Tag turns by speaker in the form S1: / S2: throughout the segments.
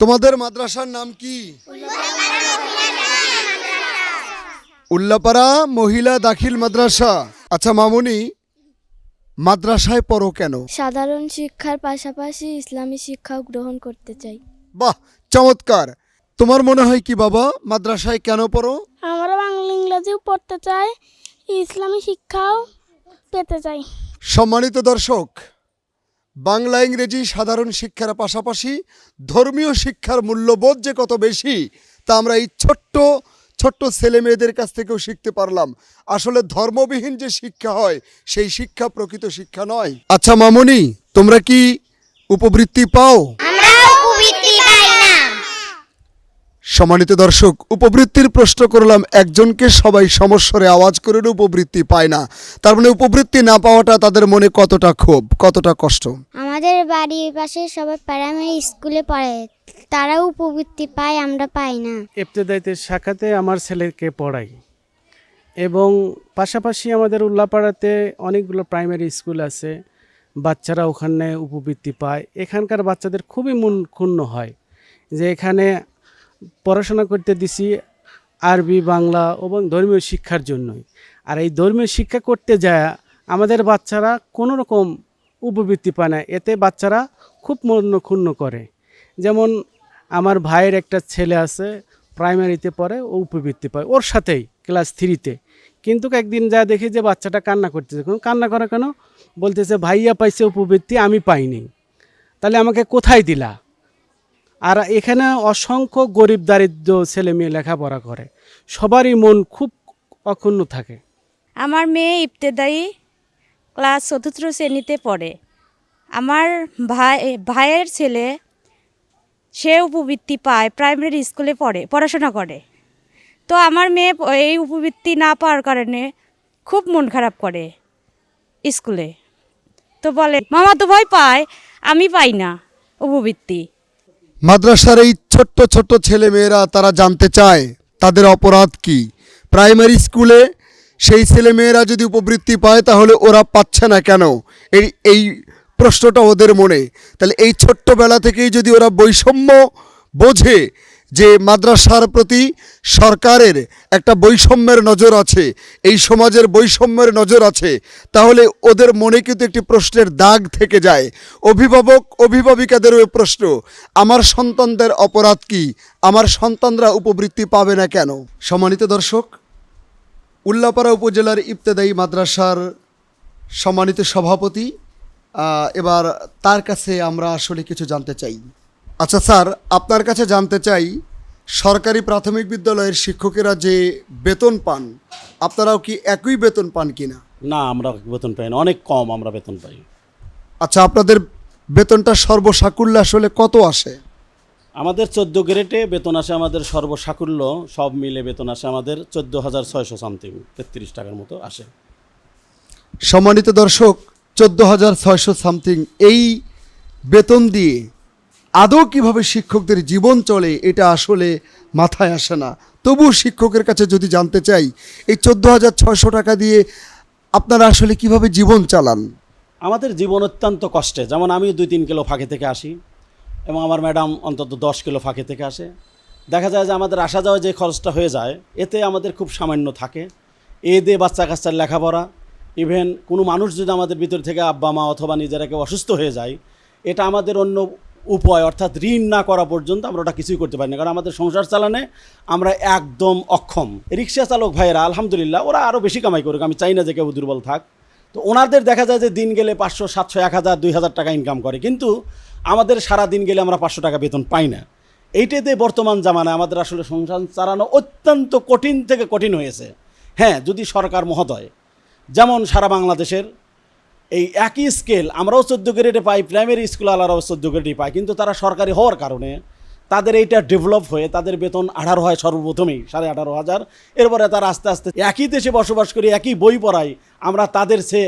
S1: তোমাদের মাদ্রাসার নাম কি? উল্লাপাড়া মহিলা দাখিল মাদ্রাসা। আচ্ছা মামুনি মাদ্রাসায় পড়ো কেন?
S2: সাধারণ শিক্ষার পাশাপাশি ইসলামী শিক্ষাও গ্রহণ করতে চাই।
S1: বাহ চমৎকার। তোমার মনে হয় কি বাবা? মাদ্রাসায় কেন পড়ো?
S3: আমরা বাংলা ইংরেজিও পড়তে চাই ইসলামী শিক্ষাও পেতে চাই।
S1: সম্মানিত দর্শক বাংলা, ইংরেজি সাধারণ শিক্ষার পাশাপাশি ধর্মীয় শিক্ষার মূল্যবোধ যে কত বেশি, তা আমরা এই ছোট্ট ছোট্ট ছেলে মেয়েদের কাছ থেকেও শিখতে পারলাম। আসলে ধর্মবিহীন যে শিক্ষা হয়, সেই শিক্ষা প্রকৃত শিক্ষা নয়। আচ্ছা মামনি, তোমরা কি উপবৃত্তি পাও? সম্মানিত দর্শক উপবৃত্তির প্রশ্ন করলাম একজনকে সবাই সমস্যরে আওয়াজ করে উপবৃত্তি পায় না। তার মানে উপবৃত্তি না পাওয়াটা তাদের মনে কতটা ক্ষোভ কতটা কষ্ট?
S4: আমাদের বাড়ির পাশে সবাই প্রাইমারি স্কুলে পড়ে। তারা উপবৃত্তি পায় আমরা পাই না।
S5: ইবতেদাইতে শাখাতে আমার ছেলেকে পড়াই। এবং পাশাপাশি আমাদের উল্লাপাড়াতে অনেকগুলো প্রাইমারি স্কুল আছে। বাচ্চারা ওখানে উপবৃত্তি পায়। এখানকার বাচ্চাদের খুবই মন ক্ষুণ্ণ হয়। যে এখানে পড়াশোনা করতে দিছি আরবি, বাংলা এবং ধর্মীয় শিক্ষার জন্যই। আর এই ধর্মীয় শিক্ষা করতে যায়, আমাদের বাচ্চারা কোনো রকম উপবৃত্তি পায় না। এতে বাচ্চারা খুব মন ক্ষুণ্ণ করে। যেমন আমার ভাইয়ের একটা ছেলে আছে প্রাইমারিতে পড়ে, ও উপবৃত্তি পায়। ওর সাথেই ক্লাস থ্রিতে কিন্তু একদিন যা দেখি যে বাচ্চাটা কান্না করতেছে। কোনো কান্না করে কেন? বলতেছে, ভাইয়া পাইছে উপবৃত্তি, আমি পাইনি। তাহলে আমাকে কোথায় দিলা? আর এখানে অসংখ্য গরিব দারিদ্র ছেলে মেয়ে লেখাপড়া করে। সবারই মন খুব অক্ষুণ্ণ থাকে।
S6: আমার মেয়ে ইবতেদায়ী ক্লাস চতুর্থ শ্রেণীতে পড়ে। আমার ভাই, ভাইয়ের ছেলে, সে উপবৃত্তি পায়, প্রাইমারি স্কুলে পড়ে, পড়াশোনা করে। তো আমার মেয়ে এই উপবৃত্তি না পাওয়ার কারণে খুব মন খারাপ করে স্কুলে। তো বলে, মামা তো ভয় পায়, আমি পাই না উপবৃত্তি।
S1: মাদ্রাসার এই ছোট্ট ছোট্ট ছেলেমেয়েরা তারা জানতে চায়, তাদের অপরাধ কি? প্রাইমারি স্কুলে সেই ছেলেমেয়েরা যদি উপবৃত্তি পায়, তাহলে ওরা পাচ্ছে না কেন? এই এই প্রশ্নটা ওদের মনে। তাহলে এই ছোট্টবেলা থেকেই যদি ওরা বৈষম্য বোঝে যে মাদ্রাসার প্রতি সরকারের একটা বৈষম্যের নজর আছে, এই সমাজের বৈষম্যের নজর আছে, তাহলে ওদের মনে কিন্তু একটি প্রশ্নের দাগ থেকে যায়। অভিভাবক অভিভাবিকাদেরও এ প্রশ্ন, আমার সন্তানদের অপরাধ কি? আমার সন্তানরা উপবৃত্তি পাবে না কেন? সম্মানিত দর্শক, উল্লাপাড়া উপজেলার ইবতেদায়ী মাদ্রাসার সম্মানিত সভাপতি এবার তার কাছে আমরা আসলে কিছু জানতে চাই। আচ্ছা স্যার আপনার কাছে জানতে চাই সরকারি প্রাথমিক বিদ্যালয়ের শিক্ষকেরা যে বেতন পান আপনারাও কি একই বেতন পান কি
S7: না না আমরা বেতন পাই না। অনেক কম আমরা বেতন পাই।
S1: আচ্ছা আপনাদের বেতনটা সর্বসাকুল্য আসলে কত আসে?
S7: আমাদের চোদ্দ গ্রেডে বেতন আসে আমাদের সর্বসাকুল্য সব মিলে বেতন আসে আমাদের চোদ্দ হাজার ছয়শো সামথিং তেত্রিশ টাকার মতো আসে।
S1: সম্মানিত দর্শক চোদ্দ হাজার ছয়শো সামথিং এই বেতন দিয়ে আদৌ কীভাবে শিক্ষকদের জীবন চলে, এটা আসলে মাথায় আসে না। তবু শিক্ষকের কাছে যদি জানতে চাই, এই চোদ্দ হাজার ছয়শো টাকা দিয়ে আপনারা আসলে কীভাবে জীবন চালান?
S7: আমাদের জীবন অত্যন্ত কষ্টে। যেমন আমি দুই তিন কিলো ফাঁকে থেকে আসি এবং আমার ম্যাডাম অন্তত দশ কিলো ফাঁকে থেকে আসে। দেখা যায় যে আমাদের আসা যাওয়া যে খরচটা হয়ে যায়, এতে আমাদের খুব সামান্য থাকে। এ দিয়ে বাচ্চা কাচ্চার লেখাপড়া। ইভেন কোনো মানুষ যদি আমাদের ভিতর থেকে আব্বা মা অথবা নিজেরা কেউ অসুস্থ হয়ে যায়, এটা আমাদের অন্য উপায় অর্থাৎ ঋণ না করা পর্যন্ত আমরা ওটা কিছুই করতে পারি না। কারণ আমাদের সংসার চালানে আমরা একদম অক্ষম। রিক্সা চালক ভাইয়েরা, আলহামদুলিল্লাহ, ওরা আরও বেশি কামাই করুক। আমি চাই না যে কেউ দুর্বল থাক। তো ওনাদের দেখা যায় যে দিন গেলে পাঁচশো, সাতশো, এক হাজার, দুই হাজার টাকা ইনকাম করে। কিন্তু আমাদের সারা দিন গেলে আমরা পাঁচশো টাকা বেতন পাই না। এইটাতে বর্তমান জামানায় আমাদের আসলে সংসার চালানো অত্যন্ত কঠিন থেকে কঠিন হয়েছে। হ্যাঁ যদি সরকার মহোদয়, যেমন সারা বাংলাদেশের এই একই স্কেল, আমরাও চোদ্দ গ্রেডে পাই প্রাইমারি স্কুল আলারাও চোদ্দ গ্রেডে পাই, কিন্তু তারা সরকারি হওয়ার কারণে তাদের এইটা ডেভেলপ হয়ে তাদের বেতন আঠারো হয় সর্বপ্রথমেই, সাড়ে আঠারো হাজার। এরপরে তারা আস্তে আস্তে একই দেশে বসবাস করি, একই বই পড়াই, আমরা তাদের সে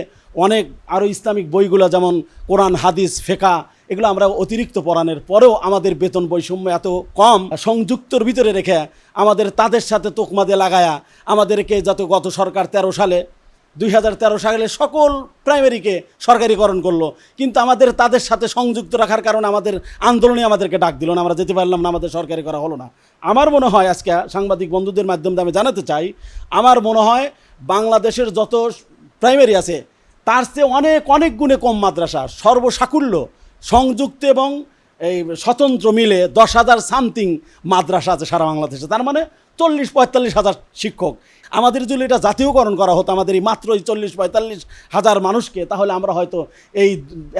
S7: অনেক আরও ইসলামিক বইগুলো যেমন কোরআন, হাদিস ফেকা এগুলো আমরা অতিরিক্ত পড়ানোর পরেও আমাদের বেতন বৈষম্য এত কম, সংযুক্তর ভিতরে রেখে আমাদের তাদের সাথে তোকমাদে লাগায়া, আমাদেরকে যত গত সরকার তেরো সালে দুই হাজার তেরো সালে সকল প্রাইমারিকে সরকারিকরণ করল। কিন্তু আমাদের তাদের সাথে সংযুক্ত রাখার কারণে আমাদের আন্দোলনে আমাদেরকে ডাক দিল না, আমরা যেতে পারলাম না, আমাদের সরকারি করা হলো না। আমার মনে হয় আজকে সাংবাদিক বন্ধুদের মাধ্যমে আমি জানাতে চাই, আমার মনে হয় বাংলাদেশের যত প্রাইমারি আছে, তার চেয়ে অনেক অনেক গুণে কম মাদ্রাসা, সর্বসাকুল্য, সংযুক্ত এবং এই স্বতন্ত্র মিলে দশ হাজার সামথিং মাদ্রাসা আছে সারা বাংলাদেশে। তার মানে চল্লিশ, পঁয়তাল্লিশ হাজার শিক্ষক। আমাদের যদি এটা জাতীয়করণ করা হতো আমাদের এই মাত্র এই চল্লিশ পঁয়তাল্লিশ হাজার মানুষকে তাহলে আমরা হয়তো এই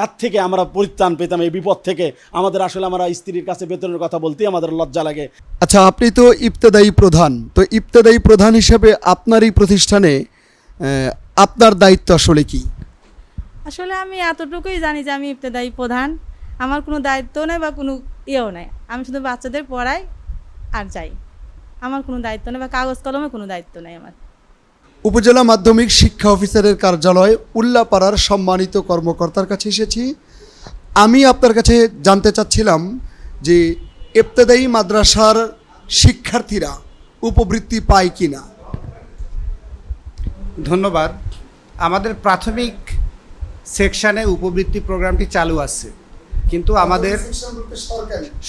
S7: এর থেকে আমরা পরিত্রাণ পেতাম এই বিপদ থেকে। আমাদের আসলে আমরা স্ত্রীর কাছে বেতনের কথা বলতেই আমাদের লজ্জা লাগে।
S1: আচ্ছা আপনি তো ইবতেদায়ী প্রধান। তো ইবতেদায়ী প্রধান হিসেবে আপনার এই প্রতিষ্ঠানে আপনার দায়িত্ব আসলে কি?
S8: আসলে আমি এতটুকুই জানি যে আমি ইবতেদায়ী প্রধান। আমার কোনো দায়িত্ব নেই বা কোনো ইয়েও নেই। আমি শুধু বাচ্চাদের পড়াই আর যাই। আমার কোনো দায়িত্ব নেই বা কাগজ কলমে কোনো দায়িত্ব নেই আমার।
S1: উপজেলা মাধ্যমিক শিক্ষা অফিসারের কার্যালয় উল্লাপাড়ার সম্মানিত কর্মকর্তার কাছে এসেছি। আমি আপনার কাছে জানতে চাচ্ছিলাম যে ইবতেদায়ী মাদ্রাসার শিক্ষার্থীরা উপবৃত্তি পায় কি না
S9: ধন্যবাদ। আমাদের প্রাথমিক সেকশানে উপবৃত্তি প্রোগ্রামটি চালু আছে। কিন্তু আমাদের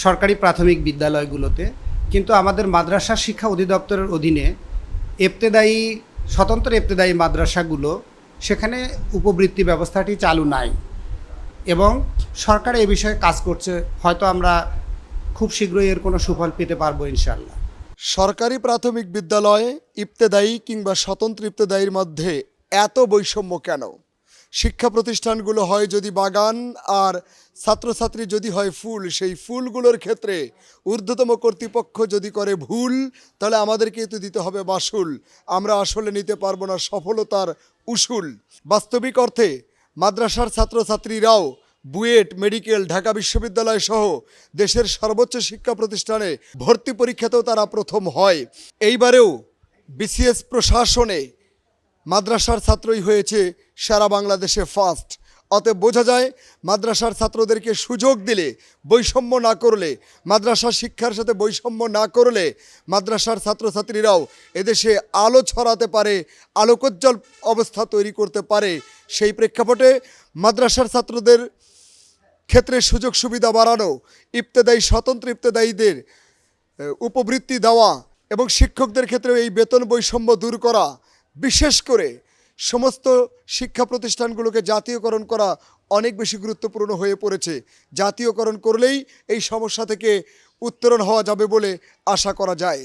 S9: সরকারি প্রাথমিক বিদ্যালয়গুলোতে কিন্তু আমাদের মাদ্রাসা শিক্ষা অধিদপ্তরের অধীনে এফতেদায়ী স্বতন্ত্র এফতেদায়ী মাদ্রাসাগুলো, সেখানে উপবৃত্তি ব্যবস্থাটি চালু নাই। এবং সরকার এ বিষয়ে কাজ করছে, হয়তো আমরা খুব শীঘ্রই এর কোনো সুফল পেতে পারব ইনশাল্লাহ
S1: সরকারি প্রাথমিক বিদ্যালয়ে ইবতেদায়ী কিংবা স্বতন্ত্র ইবতেদায়ীর মধ্যে এত বৈষম্য কেন? শিক্ষা প্রতিষ্ঠানগুলো হয় যদি বাগান আর ছাত্রছাত্রী যদি হয় ফুল, সেই ফুলগুলোর ক্ষেত্রে ঊর্ধ্বতম কর্তৃপক্ষ যদি করে ভুল, তাহলে আমাদেরকে তো দিতে হবে মাসুল আমরা আসলে নিতে পারব না সফলতার উসুল। বাস্তবিক অর্থে মাদ্রাসার ছাত্রছাত্রীরাও বুয়েট, মেডিকেল, ঢাকা বিশ্ববিদ্যালয় সহ দেশের সর্বোচ্চ শিক্ষা প্রতিষ্ঠানে ভর্তি পরীক্ষাতেও তারা প্রথম হয়। এইবারেও বিসিএস প্রশাসনে মাদ্রাসার ছাত্রই হয়েছে সারা বাংলাদেশে ফার্স্ট অতএব বোঝা যায়, মাদ্রাসার ছাত্রদেরকে সুযোগ দিলে, বৈষম্য না করলে, মাদ্রাসা শিক্ষার সাথে বৈষম্য না করলে, মাদ্রাসার ছাত্রছাত্রীরাও এদেশে আলো ছড়াতে পারে, আলোকোজ্জ্বল অবস্থা তৈরি করতে পারে। সেই প্রেক্ষাপটে মাদ্রাসার ছাত্রদের ক্ষেত্রে সুযোগ সুবিধা বাড়ানো, ইবতেদায়ী, স্বতন্ত্র ইবতেদায়ীদের উপবৃত্তি দেওয়া এবং শিক্ষকদের ক্ষেত্রে এই বেতন বৈষম্য দূর করা বিশেষ করে সমস্ত শিক্ষা প্রতিষ্ঠানগুলোকে জাতীয়করণ করা অনেক বেশি গুরুত্বপূর্ণ হয়ে পড়েছে। জাতীয়করণ করলেই এই সমস্যা থেকে উত্তরণ হওয়া যাবে বলে আশা করা যায়।